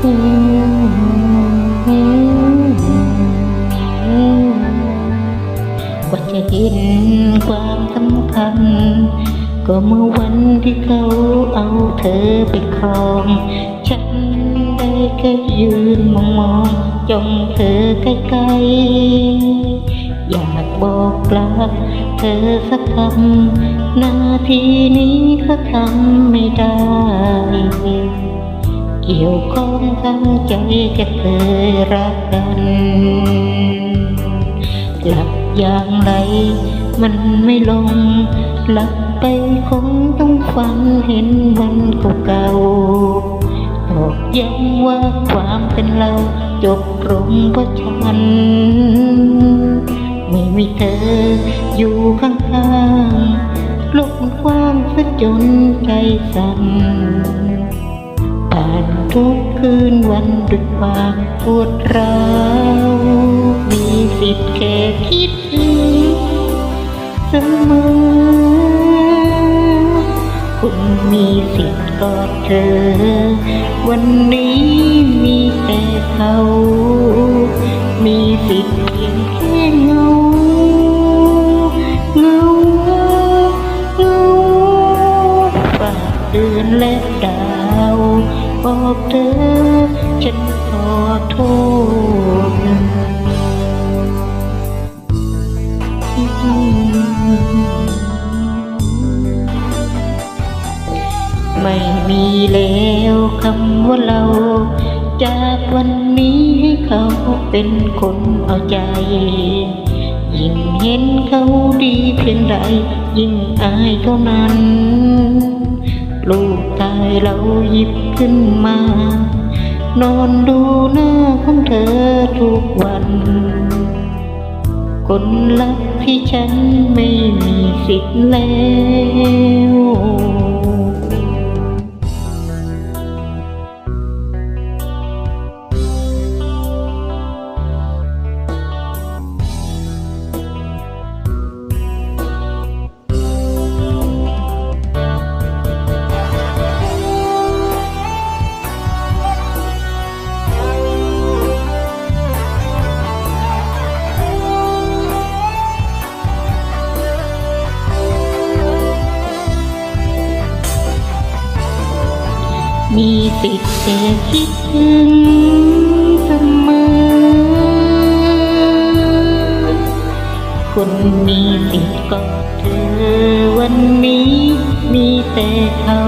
กว่าจะเห็นความสำคัญ ก็เมื่อวันที่เขาเอาเธอไปครอง ฉันได้แค่ยืนมองมองจ้องเธอใกล้ๆ อยากบอกลาเธอสักคำนาทีนี้ก็ทำไม่ได้ เกี่ยวข้องทั้งใจจะเคยรักกันหลับอย่างไรมันไม่ลง หลับไปคงต้องฝันเห็นวันเก่าๆตอกย้ำว่าความเป็นเราจบลงเพราะฉัน ไม่มีเธออยู่ข้างๆโลกมันกว้างซะจนใจสั่น คืนวันด้วยความปวดร้าวมีสิทธิ์แค่คิดถึงเสมอคุณมีสิทธิ์กอดเธอ วันนี้มีแต่เขามีสิทธิ์เพียงแค่เงาเงาเงาฝากเดือนและดา บอกเธอฉันขอโทษไม่มีแล้วคำว่าเรา จากวันนี้ให้เขาเป็นคนเอาใจ ยิ่งเห็นเขาดีเพียงใดยิ่งอายเท่านั้น ลูกตายเราหยิบขึ้นมา นอนดูหน้าของเธอทุกวัน คนรักที่ฉันไม่มีสิทธิ์แล้ว มีสิทธิ์แต่คิดถึงเสมอ คนมีสิทธิ์ก็เธอวันนี้ มีแต่เขา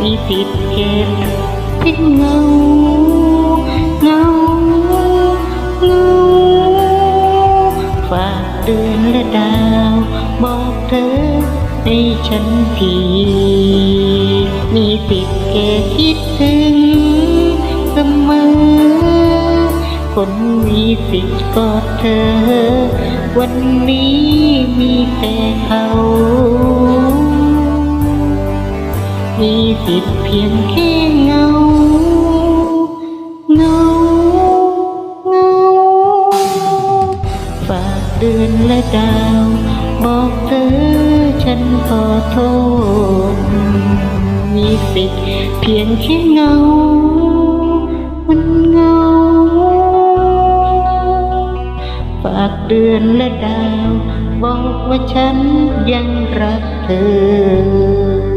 มีสิทธิ์เก็บเพียงเงาเงาเงาฝากเดือนและดาว บอกเธอให้ฉันที มีสิทธิ์แค่คิดถึงเสมอ คนมีสิทธิ์กอดเธอ วันนี้มีแต่เขา มีสิทธิ์เพียงแค่เงาเงาเงาฝากเดือนและดาว บอกเธอฉันขอโทษ มีสิทธิ์เพียงแค่เงา มันเงา ฝากเดือนและดาว บอกว่าฉันยังรักเธอ